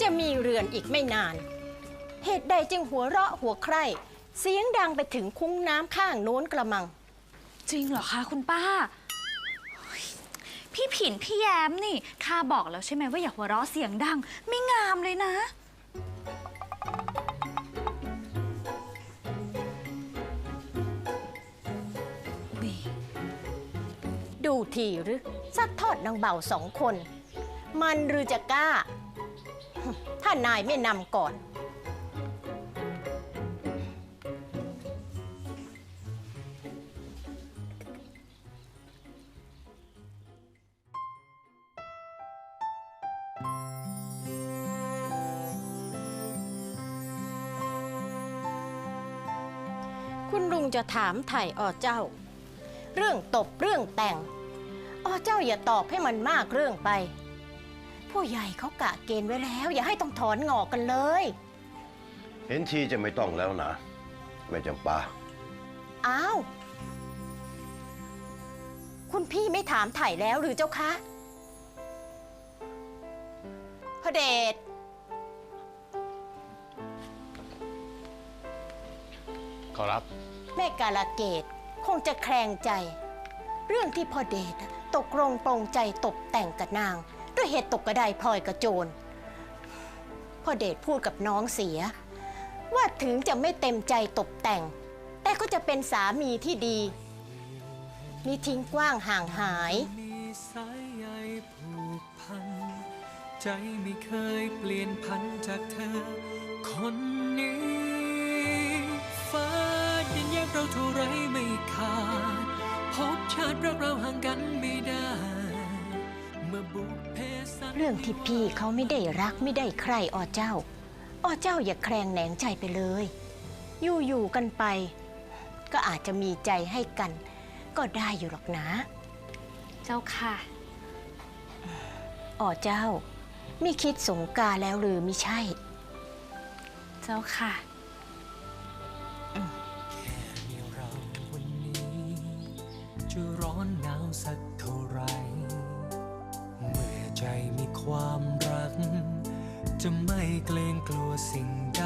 จะมีเรือนอีกไม่นาน เหตุใดจึงหัวเราะหัวใคร่ เสียงดังไปถึงคุ้งน้ำข้างโน้นกระมัง จริงเหรอคะคุณป้าเฮ้ยพี่ผินพี่แย้มนี่ข้าบอกแล้วใช่ไหมว่าอย่าหัวเราะเสียงดัง ไม่งามเลยนะดูทีหรือซัดทอดนางเบาสองคน มันหรือจะกล้า ถ้านายไม่นำก่อน คุณลุงจะถามไถ่อเจ้า เรื่องตบเรื่องแต่งอ้อเจ้าอย่าตอบให้มันมากเรื่องไป ผู้ใหญ่เขากะเกณฑ์ไว้แล้ว อย่าให้ต้องถอนงอกกันเลย เห็นทีจะไม่ต้องแล้วนะแม่จำปาอ้าว คุณพี่ไม่ถามไถ่แล้วหรือเจ้าคะพระเดชขอรับ แม่กาลเกตคงจะแคลงใจ เรื่องที่พ่อเดชอะตกลงปรงใจตกแต่งกับนาง ด้วยเหตุตกกระไดพลอยกระโจนพ่อเดชพูดกับน้องเสีย ว่าถึงจะไม่เต็มใจตกแต่ง แต่ก็จะเป็นสามีที่ดี มีทิ้งกว้างห่างหาย มีสายใยผูกพัน ใจไม่เคยเปลี่ยนพันจากเธอ คนนี้ฟ้ายันแยกเราเท่าไรไม่ขาด พบชาติรักเราห่างกันไม่ได้ เมื่อบุพเพสันเรื่องที่พี่เขาไม่ได้รักไม่ได้ใครอ้อเจ้าอ้อเจ้าอย่าแคลงแหนงใจไปเลย อยู่อยู่ๆกันไป ก็อาจจะมีใจให้กัน ก็ได้อยู่หรอกนะ เจ้าค่ะอ๋อเจ้าไม่คิดสงกรารแล้วหรือมิใช่ เจ้าค่ะแค่มีเราวันนี้จะร้อนหนาวสักเท่าไหรเมื่อ ใจมีความรัก จะไม่เกรงกลัวสิ่งใด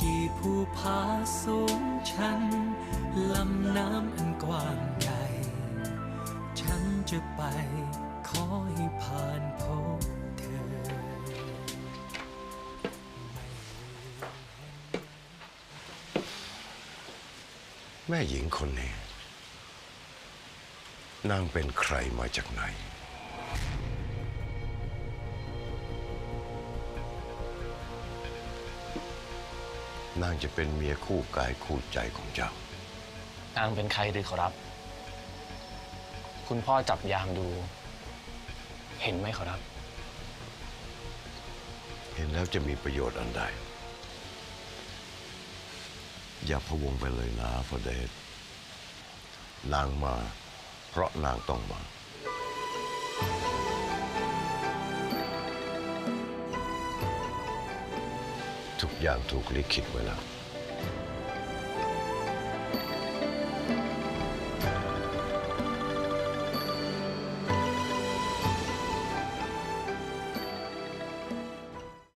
กี่ภูผาสูงชัน ลำน้ำอันกว้างใหญ่ ฉันจะไปขอให้ผ่านพบเธอ แม่หญิงคนนี้นางเป็นใครมาจากไหน นางจะเป็นเมียคู่กายคู่ใจของเจ้า นางเป็นใครหรือขอรับ คุณพ่อจับยามดู เห็นไหมขอรับ เห็นแล้วจะมีประโยชน์อันใด อย่าพะวงไปเลยนะพระเดชนางมา เพราะนางต้องมา ทุกอย่างถูกลิขิตไว้แล้ว